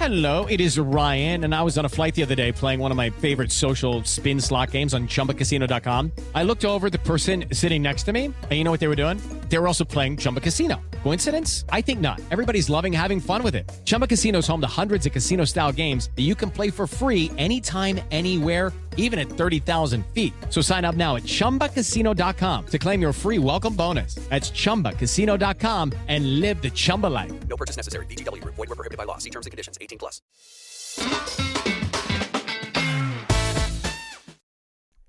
Hello, it is Ryan, and I was on a flight the other day playing one of my favorite social spin slot games on chumbacasino.com. I looked over the person sitting next to me, and you know what they were doing? They were also playing Chumba Casino. Coincidence? I think not. Everybody's loving having fun with it. Chumba Casino is home to hundreds of casino style games that you can play for free anytime, anywhere, even at 30,000 feet. So sign up now at chumbacasino.com to claim your free welcome bonus. That's chumbacasino.com and live the Chumba life. No purchase necessary. VGW Group. Void were prohibited by law. See terms and conditions. 18 plus.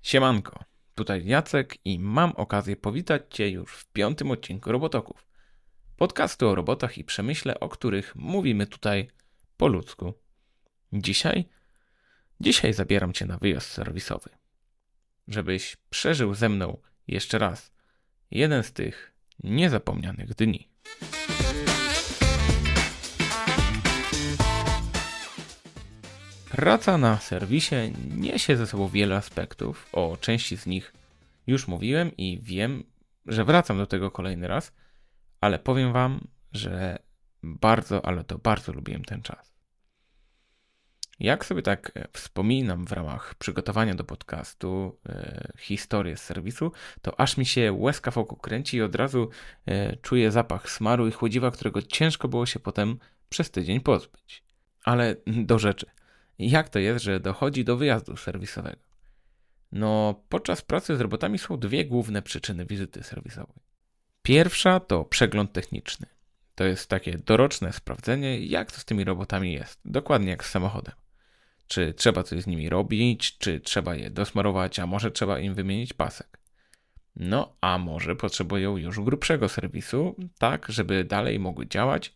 Siemanko, tutaj Jacek i mam okazję powitać Cię już w piątym odcinku Robotoków. Podcastu o robotach i przemyśle, o których mówimy tutaj po ludzku. Dzisiaj? Dzisiaj zabieram Cię na wyjazd serwisowy. Żebyś przeżył ze mną jeszcze raz jeden z tych niezapomnianych dni. Praca na serwisie niesie ze sobą wiele aspektów. O części z nich już mówiłem i wiem, że wracam do tego kolejny raz, ale powiem Wam, że bardzo, ale to bardzo lubiłem ten czas. Jak sobie tak e, wspominam w ramach przygotowania do podcastu e, historię z serwisu, to aż mi się łezka w oku kręci i od razu e, czuję zapach smaru i chłodziwa, którego ciężko było się potem przez tydzień pozbyć. Ale do rzeczy. Jak to jest, że dochodzi do wyjazdu serwisowego? No, podczas pracy z robotami są dwie główne przyczyny wizyty serwisowej. Pierwsza to przegląd techniczny. To jest takie doroczne sprawdzenie, jak to z tymi robotami jest. Dokładnie jak z samochodem. Czy trzeba coś z nimi robić, czy trzeba je dosmarować, a może trzeba im wymienić pasek. No, a może potrzebują już grubszego serwisu, tak żeby dalej mogły działać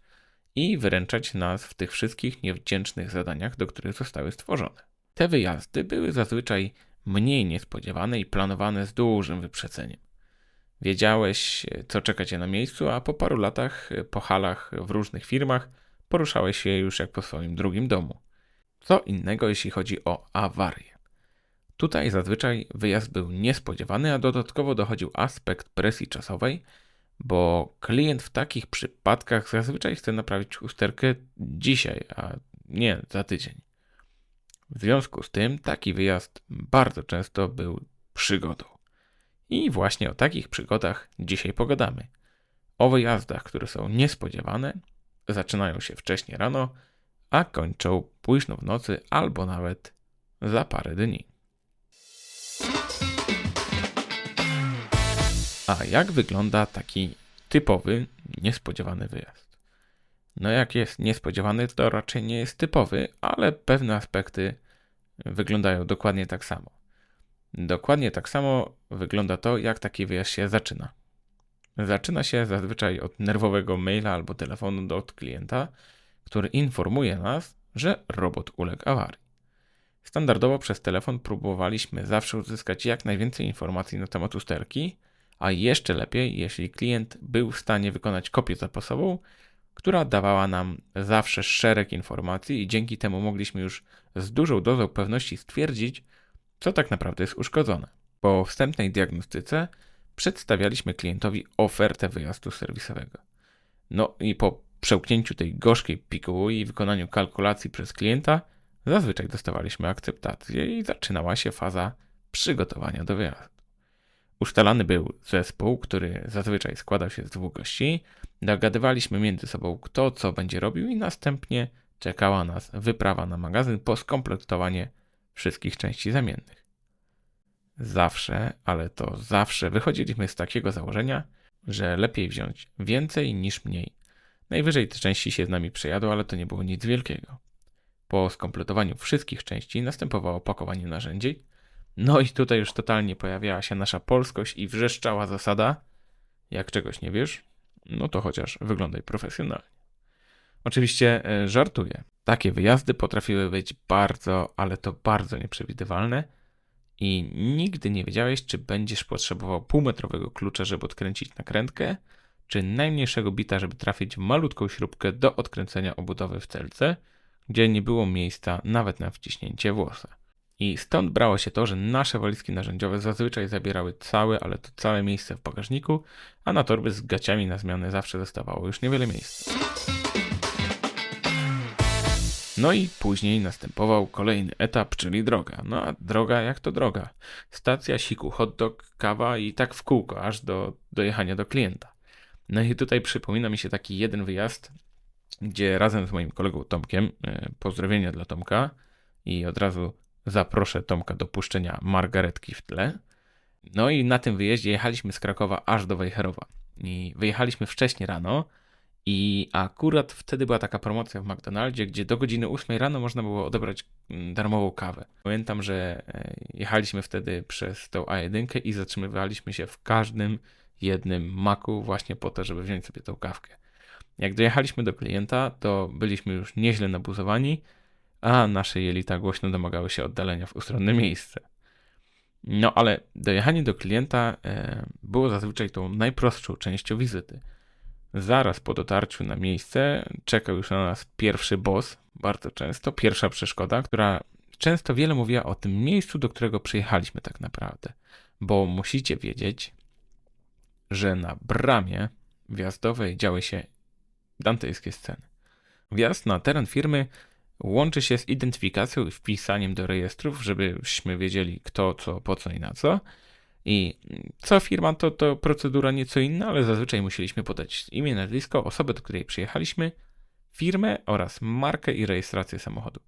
i wyręczać nas w tych wszystkich niewdzięcznych zadaniach, do których zostały stworzone. Te wyjazdy były zazwyczaj mniej niespodziewane i planowane z dużym wyprzedzeniem. Wiedziałeś, co czeka cię na miejscu, a po paru latach po halach w różnych firmach poruszałeś się już jak po swoim drugim domu. Co innego, jeśli chodzi o awarię. Tutaj zazwyczaj wyjazd był niespodziewany, a dodatkowo dochodził aspekt presji czasowej, bo klient w takich przypadkach zazwyczaj chce naprawić usterkę dzisiaj, a nie za tydzień. W związku z tym taki wyjazd bardzo często był przygodą. I właśnie o takich przygodach dzisiaj pogadamy. O wyjazdach, które są niespodziewane, zaczynają się wcześnie rano, a kończą późno w nocy albo nawet za parę dni. A jak wygląda taki typowy, niespodziewany wyjazd? No, jak jest niespodziewany, to raczej nie jest typowy, ale pewne aspekty wyglądają dokładnie tak samo. Dokładnie tak samo wygląda to, jak taki wyjazd się zaczyna. Zaczyna się zazwyczaj od nerwowego maila albo telefonu od klienta, który informuje nas, że robot uległ awarii. Standardowo przez telefon próbowaliśmy zawsze uzyskać jak najwięcej informacji na temat usterki, a jeszcze lepiej, jeśli klient był w stanie wykonać kopię zapasową, która dawała nam zawsze szereg informacji i dzięki temu mogliśmy już z dużą dozą pewności stwierdzić, co tak naprawdę jest uszkodzone. Po wstępnej diagnostyce przedstawialiśmy klientowi ofertę wyjazdu serwisowego. No i po przełknięciu tej gorzkiej piguły i wykonaniu kalkulacji przez klienta, zazwyczaj dostawaliśmy akceptację i zaczynała się faza przygotowania do wyjazdu. Ustalany był zespół, który zazwyczaj składał się z dwóch gości. Dogadywaliśmy między sobą, kto co będzie robił, i następnie czekała nas wyprawa na magazyn po skompletowanie wszystkich części zamiennych. Zawsze, ale to zawsze wychodziliśmy z takiego założenia, że lepiej wziąć więcej niż mniej. Najwyżej te części się z nami przejadą, ale to nie było nic wielkiego. Po skompletowaniu wszystkich części następowało pakowanie narzędzi, no i tutaj już totalnie pojawiała się nasza polskość i wrzeszczała zasada: jak czegoś nie wiesz, no to chociaż wyglądaj profesjonalnie. Oczywiście e, żartuję. Takie wyjazdy potrafiły być bardzo, ale to bardzo nieprzewidywalne i nigdy nie wiedziałeś, czy będziesz potrzebował półmetrowego klucza, żeby odkręcić nakrętkę, czy najmniejszego bita, żeby trafić w malutką śrubkę do odkręcenia obudowy w celce, gdzie nie było miejsca nawet na wciśnięcie włosa. I stąd brało się to, że nasze walizki narzędziowe zazwyczaj zabierały całe, ale to całe miejsce w bagażniku, a na torby z gaciami na zmianę zawsze zostawało już niewiele miejsca. No i później następował kolejny etap, czyli droga. No a droga jak to droga? Stacja, siku, hot dog, kawa i tak w kółko, aż do dojechania do klienta. No i tutaj przypomina mi się taki jeden wyjazd, gdzie razem z moim kolegą Tomkiem, e, pozdrowienia dla Tomka i od razu zaproszę Tomka do puszczenia margaretki w tle. No i na tym wyjeździe jechaliśmy z Krakowa aż do Wejherowa. I wyjechaliśmy wcześniej rano i akurat wtedy była taka promocja w McDonaldzie, gdzie do godziny 8 rano można było odebrać mm, darmową kawę. Pamiętam, że e, jechaliśmy wtedy przez tą A1 i zatrzymywaliśmy się w każdym jednym maku właśnie po to, żeby wziąć sobie tą kawkę. Jak dojechaliśmy do klienta, to byliśmy już nieźle nabuzowani, a nasze jelita głośno domagały się oddalenia w ustronne miejsce. No ale dojechanie do klienta e, było zazwyczaj tą najprostszą częścią wizyty. Zaraz po dotarciu na miejsce czekał już na nas pierwszy boss, bardzo często, pierwsza przeszkoda, która często wiele mówiła o tym miejscu, do którego przyjechaliśmy tak naprawdę. Bo musicie wiedzieć, że na bramie wjazdowej działy się dantejskie sceny. Wjazd na teren firmy łączy się z identyfikacją i wpisaniem do rejestrów, żebyśmy wiedzieli kto, co, po co i na co. I co firma, to, to procedura nieco inna, ale zazwyczaj musieliśmy podać imię, nazwisko, osobę, do której przyjechaliśmy, firmę oraz markę i rejestrację samochodu.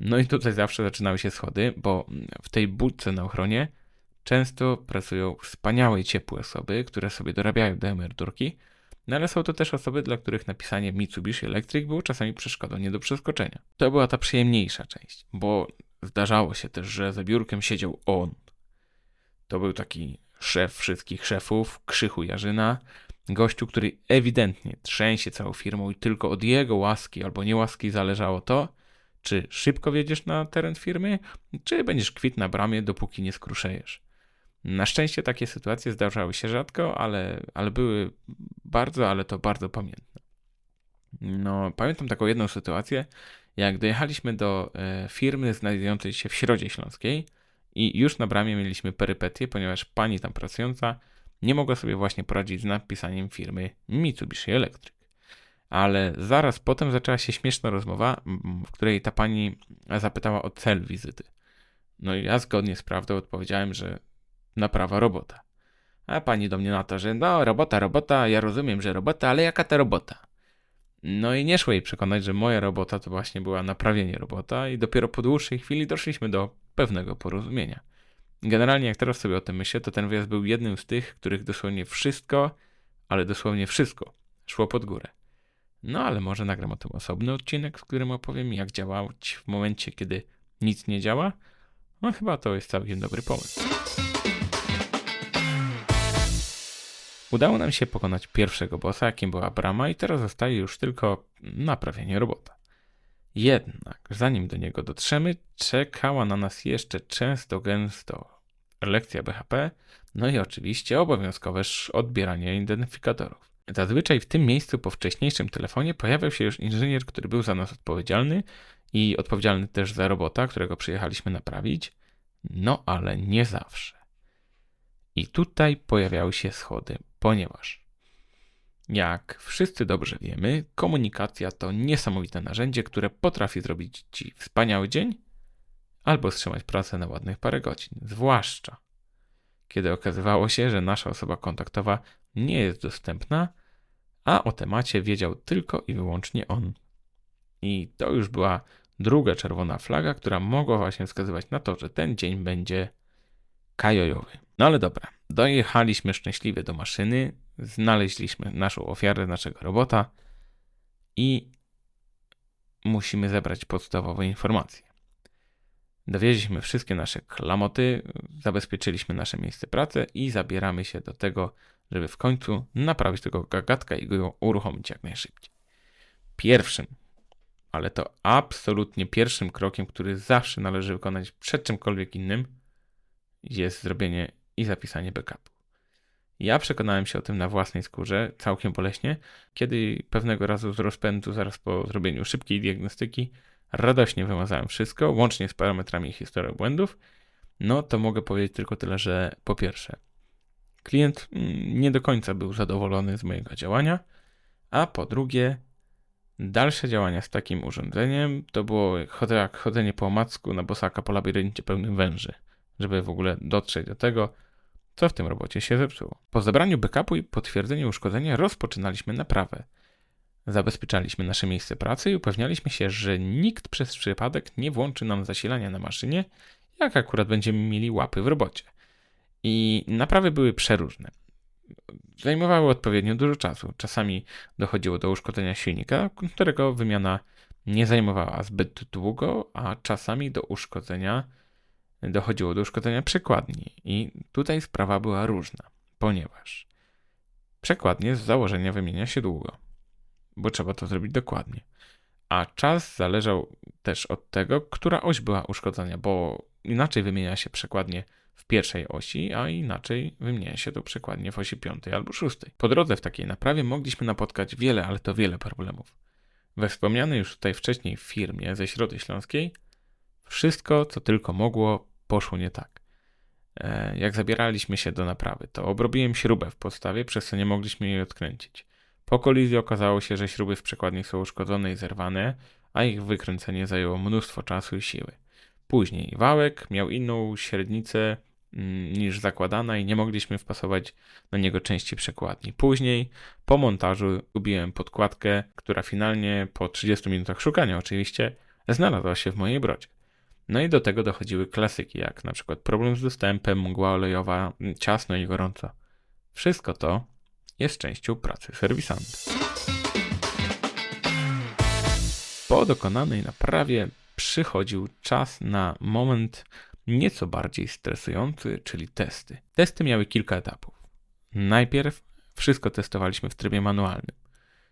No i tutaj zawsze zaczynały się schody, bo w tej budce na ochronie często pracują wspaniałe i ciepłe osoby, które sobie dorabiają do emeryturki, no ale są to też osoby, dla których napisanie Mitsubishi Electric było czasami przeszkodą nie do przeskoczenia. To była ta przyjemniejsza część, bo zdarzało się też, że za biurkiem siedział on. To był taki szef wszystkich szefów, Krzychu Jarzyna, gościu, który ewidentnie trzęsie całą firmą i tylko od jego łaski albo niełaski zależało to, czy szybko wjedziesz na teren firmy, czy będziesz kwit na bramie, dopóki nie skruszejesz. Na szczęście takie sytuacje zdarzały się rzadko, ale, ale były bardzo, ale to bardzo pamiętne. No, pamiętam taką jedną sytuację, jak dojechaliśmy do e, firmy znajdującej się w Środzie Śląskiej i już na bramie mieliśmy perypetie, ponieważ pani tam pracująca nie mogła sobie właśnie poradzić z napisaniem firmy Mitsubishi Electric. Ale zaraz potem zaczęła się śmieszna rozmowa, w której ta pani zapytała o cel wizyty. No i ja zgodnie z prawdą odpowiedziałem, że naprawa robota. A pani do mnie na to, że no robota, robota, ja rozumiem, że robota, ale jaka ta robota? No i nie szło jej przekonać, że moja robota to właśnie była naprawienie robota i dopiero po dłuższej chwili doszliśmy do pewnego porozumienia. Generalnie jak teraz sobie o tym myślę, to ten wyjazd był jednym z tych, których dosłownie wszystko, ale dosłownie wszystko szło pod górę. No ale może nagram o tym osobny odcinek, w którym opowiem jak działać w momencie, kiedy nic nie działa. No chyba to jest całkiem dobry pomysł. Udało nam się pokonać pierwszego bossa, jakim była brama, i teraz zostaje już tylko naprawienie robota. Jednak, zanim do niego dotrzemy, czekała na nas jeszcze często gęsto lekcja BHP, no i oczywiście obowiązkowe odbieranie identyfikatorów. Zazwyczaj w tym miejscu po wcześniejszym telefonie pojawiał się już inżynier, który był za nas odpowiedzialny i odpowiedzialny też za robota, którego przyjechaliśmy naprawić, no ale nie zawsze. I tutaj pojawiały się schody, ponieważ jak wszyscy dobrze wiemy, komunikacja to niesamowite narzędzie, które potrafi zrobić ci wspaniały dzień albo wstrzymać pracę na ładnych parę godzin. Zwłaszcza kiedy okazywało się, że nasza osoba kontaktowa nie jest dostępna, a o temacie wiedział tylko i wyłącznie on. I to już była druga czerwona flaga, która mogła właśnie wskazywać na to, że ten dzień będzie kajojowy. No ale dobra, dojechaliśmy szczęśliwie do maszyny, znaleźliśmy naszą ofiarę, naszego robota i musimy zebrać podstawowe informacje. Dowieźliśmy wszystkie nasze klamoty, zabezpieczyliśmy nasze miejsce pracy i zabieramy się do tego, żeby w końcu naprawić tego gagatka i go uruchomić jak najszybciej. Pierwszym, ale to absolutnie pierwszym krokiem, który zawsze należy wykonać przed czymkolwiek innym, jest zrobienie i zapisanie backupu. Ja przekonałem się o tym na własnej skórze, całkiem boleśnie, kiedy pewnego razu z rozpędu, zaraz po zrobieniu szybkiej diagnostyki, radośnie wymazałem wszystko, łącznie z parametrami historii błędów, no to mogę powiedzieć tylko tyle, że po pierwsze, klient mm, nie do końca był zadowolony z mojego działania, a po drugie, Dalsze działania z takim urządzeniem to było jak chodzenie po omacku na bosaka po labiryncie pełnym węży, żeby w ogóle dotrzeć do tego, co w tym robocie się zepsuło. Po zebraniu backupu i potwierdzeniu uszkodzenia rozpoczynaliśmy naprawę. Zabezpieczaliśmy nasze miejsce pracy i upewnialiśmy się, że nikt przez przypadek nie włączy nam zasilania na maszynie, jak akurat będziemy mieli łapy w robocie. I naprawy były przeróżne. Zajmowały odpowiednio dużo czasu. Czasami dochodziło do uszkodzenia silnika, którego wymiana nie zajmowała zbyt długo, a czasami do uszkodzenia dochodziło do uszkodzenia przekładni. I tutaj sprawa była różna, ponieważ przekładnie z założenia wymienia się długo, bo trzeba to zrobić dokładnie. A czas zależał też od tego, która oś była uszkodzona, bo inaczej wymienia się przekładnie w pierwszej osi, a inaczej wymienia się to przekładnie w osi piątej albo szóstej. Po drodze w takiej naprawie mogliśmy napotkać wiele, ale to wiele problemów. We wspomnianej już tutaj wcześniej firmie ze Środy Śląskiej wszystko, co tylko mogło, poszło nie tak. E, Jak zabieraliśmy się do naprawy, to obrobiłem śrubę w podstawie, przez co nie mogliśmy jej odkręcić. Po kolizji okazało się, że śruby w przekładni są uszkodzone i zerwane, a ich wykręcenie zajęło mnóstwo czasu i siły. Później wałek miał inną średnicę mm, niż zakładana i nie mogliśmy wpasować na niego części przekładni. Później, po montażu, ubiłem podkładkę, która finalnie, po 30 minutach szukania oczywiście, znalazła się w mojej brodzie. No i do tego dochodziły klasyki, jak na przykład problem z dostępem, mgła olejowa, mm, ciasno i gorąco. Wszystko to jest częścią pracy serwisanta. Po dokonanej naprawie przychodził czas na moment nieco bardziej stresujący, czyli testy. Testy miały kilka etapów. Najpierw wszystko testowaliśmy w trybie manualnym.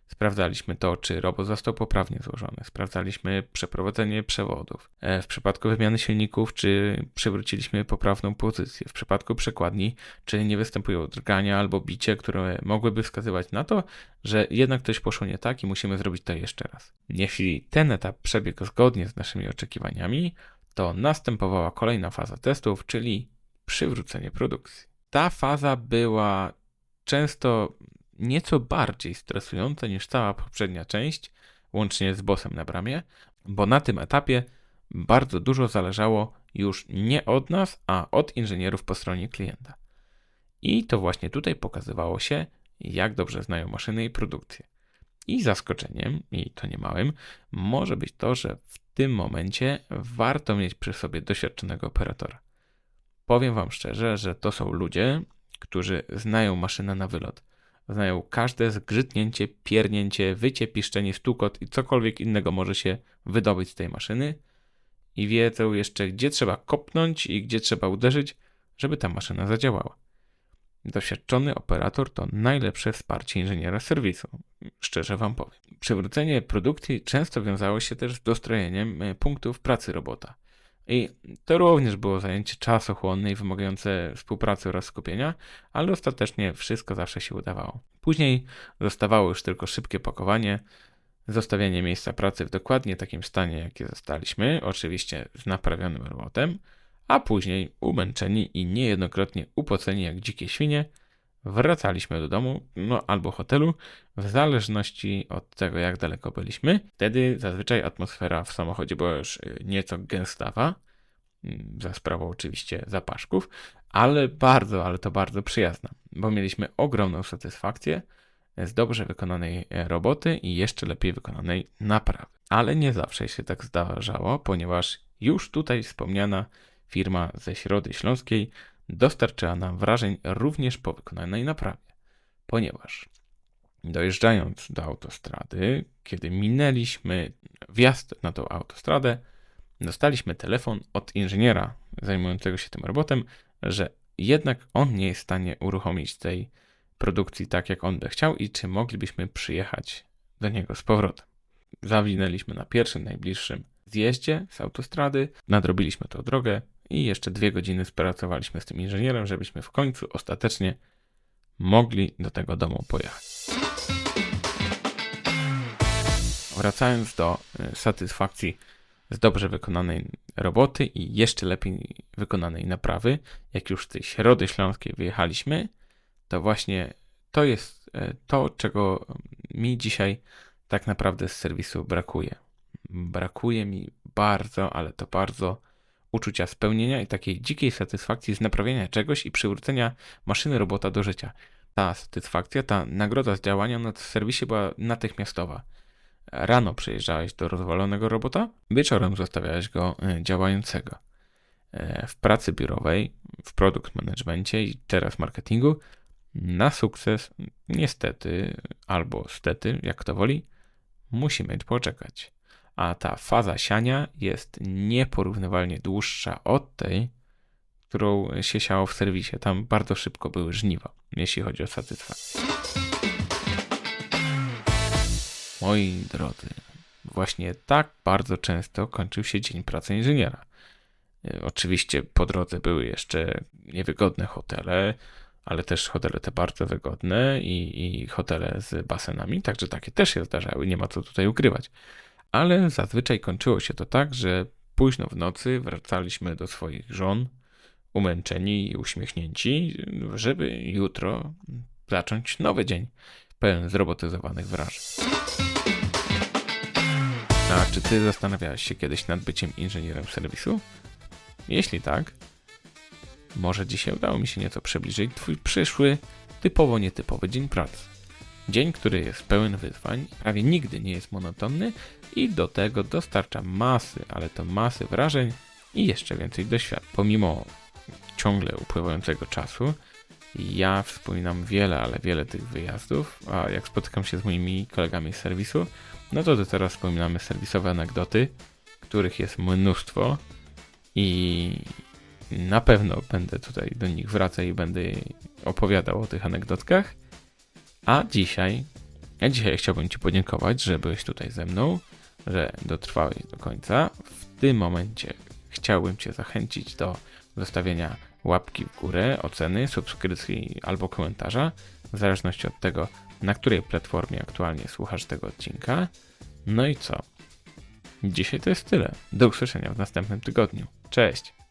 Sprawdzaliśmy to, czy robot został poprawnie złożony. Sprawdzaliśmy przeprowadzenie przewodów. E, W przypadku wymiany silników, czy przywróciliśmy poprawną pozycję. W przypadku przekładni, czy nie występują drgania albo bicie, które mogłyby wskazywać na to, że jednak coś poszło nie tak i musimy zrobić to jeszcze raz. Jeśli ten etap przebiegł zgodnie z naszymi oczekiwaniami, to następowała kolejna faza testów, czyli przywrócenie produkcji. Ta faza była często nieco bardziej stresująca niż cała poprzednia część, łącznie z bossem na bramie, bo na tym etapie bardzo dużo zależało już nie od nas, a od inżynierów po stronie klienta. I to właśnie tutaj pokazywało się, jak dobrze znają maszyny i produkcję. I zaskoczeniem, i to nie małym, może być to, że w tym momencie warto mieć przy sobie doświadczonego operatora. Powiem Wam szczerze, że to są ludzie, którzy znają maszynę na wylot. Znają każde zgrzytnięcie, piernięcie, wycie, piszczenie, stukot i cokolwiek innego może się wydobyć z tej maszyny i wiedzą jeszcze, gdzie trzeba kopnąć i gdzie trzeba uderzyć, żeby ta maszyna zadziałała. Doświadczony operator to najlepsze wsparcie inżyniera serwisu, szczerze Wam powiem. Przywrócenie produkcji często wiązało się też z dostrojeniem e, punktów pracy robota. I to również było zajęcie czasochłonne i wymagające współpracy oraz skupienia, ale ostatecznie wszystko zawsze się udawało. Później zostawało już tylko szybkie pakowanie, zostawianie miejsca pracy w dokładnie takim stanie, jakie zostaliśmy, oczywiście z naprawionym robotem, a później umęczeni i niejednokrotnie upoceni jak dzikie świnie, wracaliśmy do domu, no albo hotelu, w zależności od tego, jak daleko byliśmy. Wtedy zazwyczaj atmosfera w samochodzie była już y, nieco gęstawa, mm, za sprawą oczywiście zapaszków, ale bardzo, ale to bardzo przyjazna, bo mieliśmy ogromną satysfakcję z dobrze wykonanej e, roboty i jeszcze lepiej wykonanej naprawy. Ale nie zawsze się tak zdarzało, ponieważ już tutaj wspomniana firma ze Środy Śląskiej dostarczyła nam wrażeń również po wykonanej naprawie, ponieważ dojeżdżając do autostrady, kiedy minęliśmy wjazd na tą autostradę, dostaliśmy telefon od inżyniera zajmującego się tym robotem, że jednak on nie jest w stanie uruchomić tej produkcji tak, jak on by chciał i czy moglibyśmy przyjechać do niego z powrotem. Zawinęliśmy na pierwszym, najbliższym zjeździe z autostrady, nadrobiliśmy tą drogę i jeszcze dwie godziny spracowaliśmy z tym inżynierem, żebyśmy w końcu ostatecznie mogli do tego domu pojechać. Wracając do y, satysfakcji z dobrze wykonanej roboty i jeszcze lepiej wykonanej naprawy, jak już z tej Środy Śląskiej wyjechaliśmy, to właśnie to jest e, to, czego mi dzisiaj tak naprawdę z serwisu brakuje. Brakuje mi bardzo, ale to bardzo uczucia spełnienia i takiej dzikiej satysfakcji z naprawienia czegoś i przywrócenia maszyny robota do życia. Ta satysfakcja, ta nagroda z działania na serwisie była natychmiastowa. Rano przyjeżdżałeś do rozwalonego robota, wieczorem zostawiałeś go e, działającego. E, W pracy biurowej, w produkt managemencie i teraz marketingu na sukces niestety albo stety, jak kto woli, musimy poczekać. A ta faza siania jest nieporównywalnie dłuższa od tej, którą się siało w serwisie. Tam bardzo szybko były żniwa, jeśli chodzi o satysfakcję. Moi drodzy, właśnie tak bardzo często kończył się dzień pracy inżyniera. Oczywiście po drodze były jeszcze niewygodne hotele, ale też hotele te bardzo wygodne i, i hotele z basenami, także takie też się zdarzały, nie ma co tutaj ukrywać. Ale zazwyczaj kończyło się to tak, że późno w nocy wracaliśmy do swoich żon, umęczeni i uśmiechnięci, żeby jutro zacząć nowy dzień, pełen zrobotyzowanych wrażeń. A czy ty zastanawiałeś się kiedyś nad byciem inżynierem serwisu? Jeśli tak, może dzisiaj udało mi się nieco przybliżyć Twój przyszły, typowo nietypowy dzień pracy. Dzień, który jest pełen wyzwań, prawie nigdy nie jest monotonny i do tego dostarcza masy, ale to masy wrażeń i jeszcze więcej doświadczeń. Pomimo ciągle upływającego czasu, ja wspominam wiele, ale wiele tych wyjazdów, a jak spotykam się z moimi kolegami z serwisu, no to teraz wspominamy serwisowe anegdoty, których jest mnóstwo i na pewno będę tutaj do nich wracał i będę opowiadał o tych anegdotkach. A dzisiaj, a dzisiaj chciałbym Ci podziękować, że byłeś tutaj ze mną, że dotrwałeś do końca. W tym momencie chciałbym Cię zachęcić do zostawienia łapki w górę, oceny, subskrypcji albo komentarza, w zależności od tego, na której platformie aktualnie słuchasz tego odcinka. No i co? Dzisiaj to jest tyle. Do usłyszenia w następnym tygodniu. Cześć!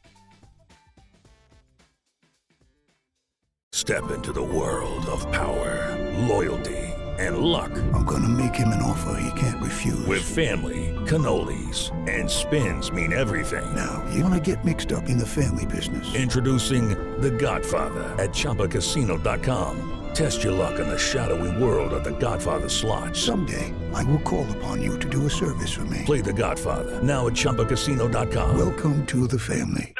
Step into the world of power, loyalty, and luck. I'm gonna make him an offer he can't refuse. With family, cannolis, and spins mean everything. now, you wanna get mixed up in the family business. Introducing The Godfather at ChumbaCasino.com. Test your luck in the shadowy world of The Godfather slot. Someday, I will call upon you to do a service for me. Play The Godfather now at ChumbaCasino.com. Welcome to the family.